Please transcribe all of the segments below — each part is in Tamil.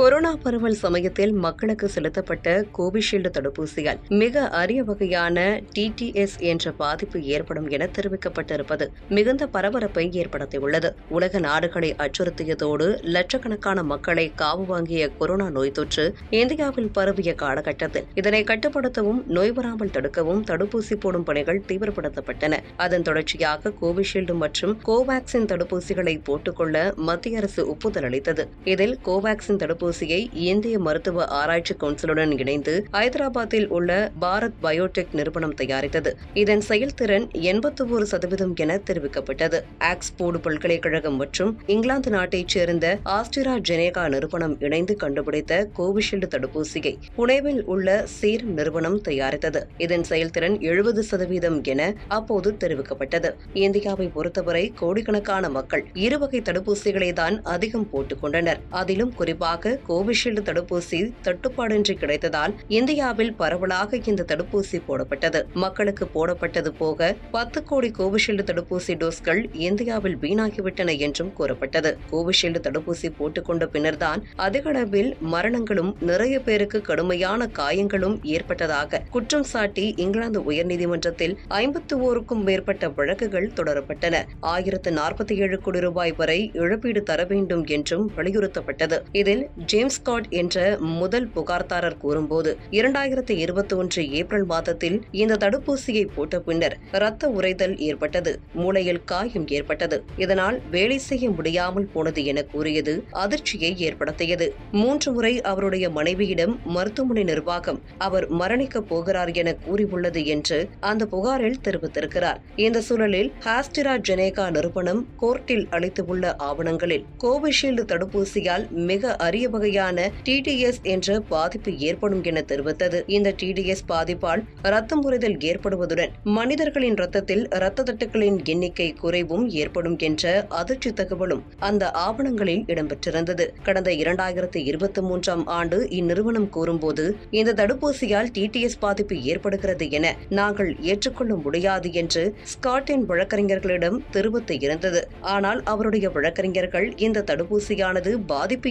கொரோனா பரவல் சமயத்தில் மக்களுக்கு செலுத்தப்பட்ட கோவிஷீல்டு தடுப்பூசியால் மிக அரிய வகையான டிடிஎஸ் என்ற பாதிப்பு ஏற்படும் என தெரிவிக்கப்பட்டிருப்பது மிகுந்த பரபரப்பை ஏற்படுத்தியுள்ளது. உலக நாடுகளை அச்சுறுத்தியதோடு லட்சக்கணக்கான மக்களை காவு வாங்கிய கொரோனா நோய் தொற்று இந்தியாவில் பரவிய காலகட்டத்தில் இதனை கட்டுப்படுத்தவும் நோய் வராமல் தடுக்கவும் தடுப்பூசி போடும் பணிகள் தீவிரப்படுத்தப்பட்டன. அதன் தொடர்ச்சியாக கோவிஷீல்டு மற்றும் கோவாக்சின் தடுப்பூசிகளை போட்டுக்கொள்ள மத்திய அரசு ஒப்புதல் அளித்தது. இதில் கோவாக்சின் தடுப்பூசியை இந்திய மருத்துவ ஆராய்ச்சி கவுன்சிலுடன் இணைந்து ஹைதராபாத்தில் உள்ள பாரத் பயோடெக் நிறுவனம் தயாரித்தது. இதன் செயல்திறன் எண்பத்தி ஒரு சதவீதம் என தெரிவிக்கப்பட்டது. ஆக்ஸ்போர்டு பல்கலைக்கழகம் மற்றும் இங்கிலாந்து நாட்டைச் சேர்ந்த ஆஸ்டிரா ஜெனேகா நிறுவனம் இணைந்து கண்டுபிடித்த கோவிஷீல்டு தடுப்பூசியை புனேவில் உள்ள சீரம் நிறுவனம் தயாரித்தது. இதன் செயல்திறன் எழுபது சதவீதம் என அப்போது தெரிவிக்கப்பட்டது. இந்தியாவை பொறுத்தவரை கோடிக்கணக்கான மக்கள் இருவகை தடுப்பூசிகளை தான் அதிகம் போட்டுக் கொண்டனர். அதிலும் குறிப்பாக கோவிஷீல்டு தடுப்பூசி தட்டுப்பாடின்றி கிடைத்ததால் இந்தியாவில் பரவலாக இந்த தடுப்பூசி போடப்பட்டது. மக்களுக்கு போடப்பட்டது போக பத்து கோடி கோவிஷீல்டு தடுப்பூசி டோஸ்கள் இந்தியாவில் வீணாகிவிட்டன என்றும் கூறப்பட்டது. கோவிஷீல்டு தடுப்பூசி போட்டுக்கொண்ட பின்னர்தான் அதிக அளவில் மரணங்களும் நிறைய பேருக்கு கடுமையான காயங்களும் ஏற்பட்டதாக குற்றம் சாட்டி இங்கிலாந்து உயர்நீதிமன்றத்தில் ஐம்பத்தி ஓருக்கும் மேற்பட்ட வழக்குகள் தொடரப்பட்டன. ஆயிரத்து நாற்பத்தி ஏழு கோடி ரூபாய் வரை இழப்பீடு தர வேண்டும் என்றும் வலியுறுத்தப்பட்டது. இதில் ஜேம்ஸ் ஸ்காட் என்ற முதல் புகார்தாரர் கூறும்போது இரண்டாயிரத்தி இருபத்தி ஒன்று ஏப்ரல் மாதத்தில் இந்த தடுப்பூசியை போட்ட பின்னர் இரத்த உறைதல் ஏற்பட்டது மூளையில் காயம் ஏற்பட்டது. இதனால் வேலை செய்ய முடியாமல் போனது என கூறியது அதிர்ச்சியை ஏற்படுத்தியது. மூன்று முறை அவருடைய மனைவியிடம் மருத்துவமனை நிர்வாகம் அவர் மரணிக்கப் போகிறார் என கூறியுள்ளது என்று அந்த புகாரில் தெரிவித்திருக்கிறார். இந்த சூழலில் ஹாஸ்டிரா ஜெனேகா நிறுவனம் கோர்ட்டில் அளித்துள்ள ஆவணங்களில் கோவிஷீல்டு தடுப்பூசியால் மிக அரிய வகையான டிடிஎஸ் என்ற பாதிப்பு ஏற்படும் என தெரிவித்தது. இந்த டிடிஎஸ் பாதிப்பால் ரத்தம் புரிதல் ஏற்படுவதுடன் மனிதர்களின் ரத்தத்தில் இரத்த தட்டுக்களின் எண்ணிக்கை குறைவும் ஏற்படும் என்ற அதிர்ச்சி தகவலும் அந்த ஆவணங்களில் இடம்பெற்றிருந்தது. கடந்த இரண்டாயிரத்தி இருபத்தி மூன்றாம் ஆண்டு இந்நிறுவனம் கூறும்போது இந்த தடுப்பூசியால் டிடிஎஸ் பாதிப்பு ஏற்படுகிறது என நாங்கள் ஏற்றுக்கொள்ள முடியாது என்று ஸ்காட்டின் வழக்கறிஞர்களிடம் தெரிவித்து இருந்தது. ஆனால் அவருடைய வழக்கறிஞர்கள் இந்த தடுப்பூசியானது பாதிப்பு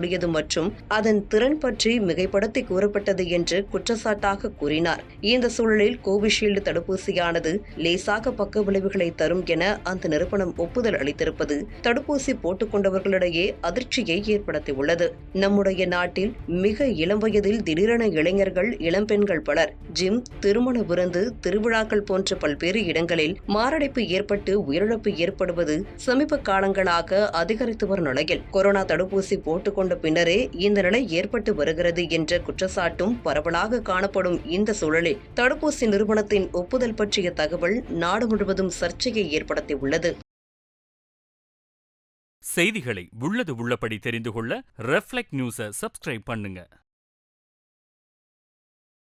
கூடியது மற்றும் அதன் திறன் பற்றி மிகைப்படுத்தி கூறப்பட்டது என்று குற்றச்சாட்டாக கூறினார். இந்த சூழலில் கோவிஷீல்டு தடுப்பூசியானது லேசாக பக்க விளைவுகளை தரும் என அந்த நிறுவனம் ஒப்புதல் அளித்திருப்பது தடுப்பூசி போட்டுக்கொண்டவர்களிடையே அதிர்ச்சியை ஏற்படுத்தியுள்ளது. நம்முடைய நாட்டில் மிக இளம் வயதில் திடீரென இளைஞர்கள் இளம்பெண்கள் பலர் ஜிம் திருமண விருந்து திருவிழாக்கள் போன்ற பல்வேறு இடங்களில் மாரடைப்பு ஏற்பட்டு உயிரிழப்பு ஏற்படுவது சமீப காலங்களாக அதிகரித்து வரும் நிலையில் கொரோனா தடுப்பூசி போட்டுக்கொண்ட கொண்ட பின்னரே இந்த நிலை ஏற்பட்டு வருகிறது என்ற குற்றச்சாட்டும் பரவலாக காணப்படும் இந்த சூழலில். தடுப்பூசி நிறுவனத்தின் ஒப்புதல் பற்றிய தகவல் நாடு முழுவதும் சர்ச்சையை ஏற்படுத்தியுள்ளது. செய்திகளை உள்ளது உள்ளபடி தெரிந்து கொள்ள ரெஃப்ளெக்ட் நியூஸை சப்ஸ்கிரைப் பண்ணுங்க.